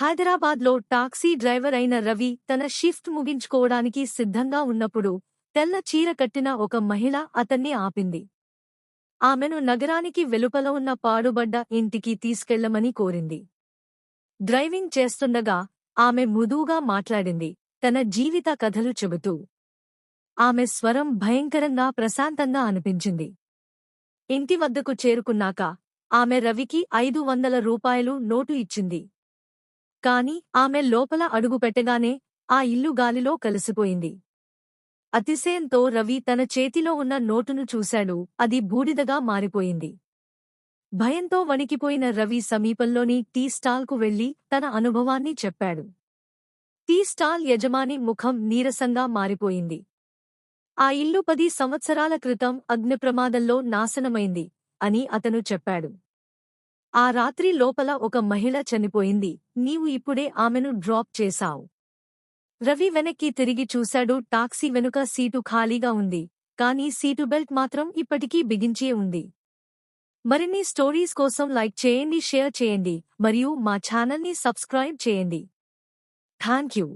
హైదరాబాద్లో taxi driver అయిన రవి తన షిఫ్ట్ ముగించుకోవడానికి సిద్ధంగా ఉన్నప్పుడు తెల్ల చీర కట్టిన ఒక మహిళ అతన్ని ఆపింది. ఆమెను నగరానికి వెలుపల ఉన్న పాడుబడ్డ ఇంటికి తీసుకెళ్ళమని కోరింది. డ్రైవింగ్ చేస్తుండగా ఆమె మృదువుగా మాట్లాడింది. తన జీవిత కథలు చెబుతూ. ఆమె స్వరం భయంకరంగా ప్రశాంతంగా అనిపించింది. ఇంటి వద్దకు చేరుకున్నాక ఆమె రవికి ఐదు వందల రూపాయలు నోటు ఇచ్చింది. కాని ఆమె లోపల అడుగుపెట్టగానే ఆ ఇల్లు గాలిలో కలిసిపోయింది. అతిశయంతో రవి తన చేతిలో ఉన్న నోటును చూశాడు. అది బూడిదగా మారిపోయింది. భయంతో వణికిపోయిన రవి సమీపంలోని టీ స్టాల్కు వెళ్ళి తన అనుభవాన్ని చెప్పాడు. టీ స్టాల్ యజమాని ముఖం నీరసంగా మారిపోయింది. ఆ ఇల్లు పది సంవత్సరాల క్రితం అగ్నిప్రమాదంలో నాశనమైంది అని అతను చెప్పాడు. ఆ రాత్రి లోపల ఒక మహిళ చనిపోయింది. నీవు ఇప్పుడే ఆమెను డ్రాప్ చేశావు. రవి వెనక్కి తిరిగి చూశాడు. టాక్సీ వెనుక సీటు ఖాళీగా ఉంది. కానీ సీటు బెల్ట్ మాత్రం ఇప్పటికీ బిగించే ఉంది. మరిన్ని స్టోరీస్ కోసం లైక్ చేయండి షేర్ చేయండి మరియు మా ఛానల్ని సబ్స్క్రైబ్ చేయండి. Thank you